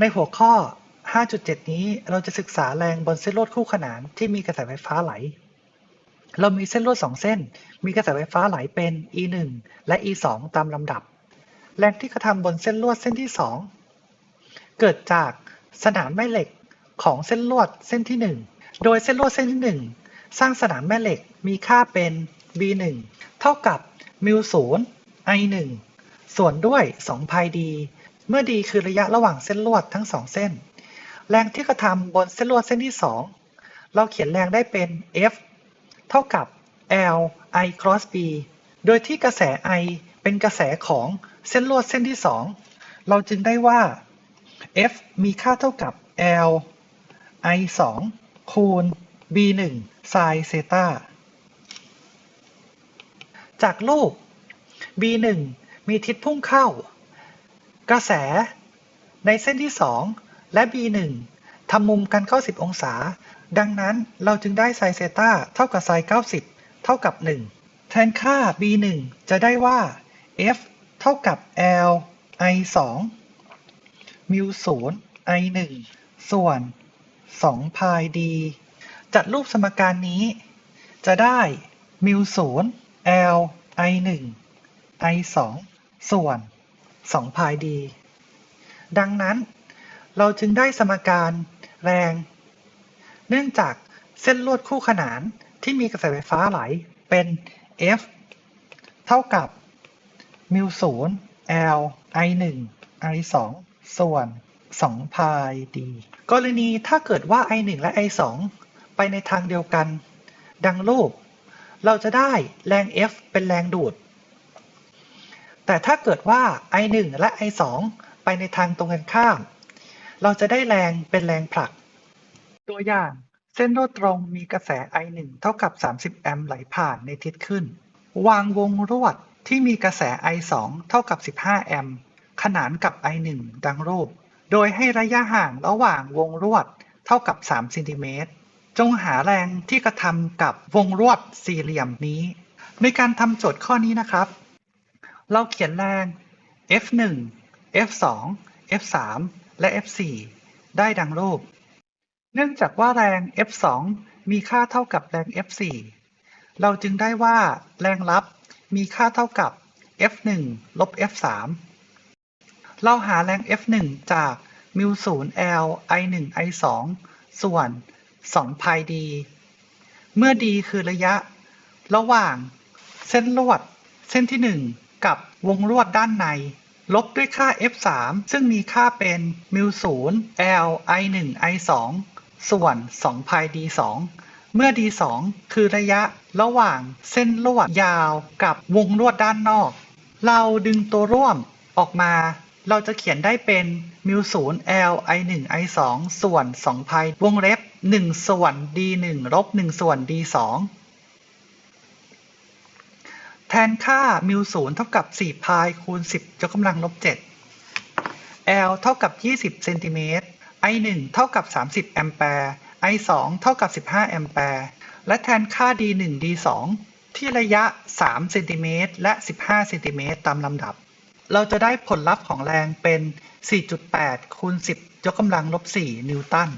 ในหัวข้อ 5.7 นี้เราจะศึกษาแรงบนเส้นลวดคู่ขนานที่มีกระแสไฟฟ้าไหล เรามีเส้นลวด 2 เส้น มีกระแสไฟฟ้าไหลเป็น E1 และ E2 ตามลำดับ แรงที่กระทำบนเส้นลวดเส้นที่ 2 เกิดจากสนามแม่เหล็กของเส้นลวดเส้นที่ 1 โดยเส้นลวดเส้นที่ 1 สร้างสนามแม่เหล็กมีค่าเป็น B1 เท่ากับมิวศูนย์ I1 ส่วนด้วย2พายดี เมื่อดีคือระยะระหว่างเส้นลวดทั้งสองเส้น แรงที่กระทำบนเส้นลวดเส้นที่ 2 เราเขียนแรงได้เป็น F เท่ากับ L I cross B โดยที่กระแส I เป็นกระแสของเส้นลวดเส้นที่ 2 เราจึงได้ว่า F มีค่าเท่ากับ L I 2คูณ B 1 sin เซตาจากรูป B 1มีทิศพุ่งเข้า กระแส ในเส้นที่ 2 และ B 1 ทำมุมกัน90องศา ดังนั้นเราจึงได้ sin เซต้าเท่ากับ sin 90 เท่ากับ 1 แทนค่า B 1 จะได้ว่า F เท่ากับ L I 2มิว0 I 1ส่วน 2 พาย d จัดรูปสมการนี้ จะได้มิว0 L I 1 I 2ส่วน 2พาย d ดังนั้น เราจึงได้สมการแรง เนื่องจากเส้นลวดคู่ขนานที่มีกระแสไฟฟ้าไหลเป็น F เท่ากับมิว0 L I 1 I 2ส่วน2พาย d กรณีถ้าเกิดว่า I 1และ I 2ไปในทางเดียวกัน ดังรูป เราจะได้แรง F เป็นแรงดูด แต่ถ้าเกิดว่า I 1 และ I 2 ไปในทางตรงกันข้าม เราจะได้แรงเป็นแรงผลัก ตัวอย่างเส้นลวดตรงมีกระแส I 1 เท่ากับ 30 แอมป์ไหลผ่านในทิศขึ้น วางวงลวดที่มีกระแส I 2 เท่ากับ 15 แอมป์ขนานกับ I 1 ดังรูป โดยให้ระยะห่างระหว่างวงลวดเท่ากับ3เซนติเมตรจงหาแรงที่กระทำกับวงลวดสี่เหลี่ยมนี้ ในการทำโจทย์ข้อนี้นะครับ เราเขียนแรง F1 F2 F3 และ F4 ได้ดังรูป เนื่องจากว่าแรง F2 มีค่าเท่ากับแรง F4 เราจึงได้ว่าแรงรับมีค่าเท่ากับ F1 ลบ F3 เราหาแรง F1 จากมิว0 L I1 I2 ส่วน2พาย d เมื่อ d คือระยะ ระหว่างเส้นลวด เส้นที่ 1 กับวงลวดด้านใน ลบด้วยค่า F3 ซึ่งมีค่าเป็นมิว0 L I1 I2 ส่วน2พาย d 2 เมื่อ d 2 คือระยะระหว่างเส้นลวดยาวกับวงลวดด้านนอก เราดึงตัวร่วมออกมา เราจะเขียนได้เป็นมิว0 L I 1 I 2 ส่วน2พายวงเล็บ 1 ส่วน d 1 ลบ 1 ส่วน d 2 ทนค่ามิว0เท่ากับ 4 พายคูณ 10ยกกำลังลบ 7 L เท่ากับ 20 เซนติเมตร I 1เท่ากับ 30 แอมแปร์ I 2เท่ากับ 15 แอมแปร์ และแทนค่า d 1 d 2ที่ระยะ 3 เซนติเมตร และ 15 เซนติเมตรตามลำดับ เราจะได้ผลลัพธ์ของแรงเป็น 4.8 คูณ 10 ยกกำลังลบ 4 นิวตัน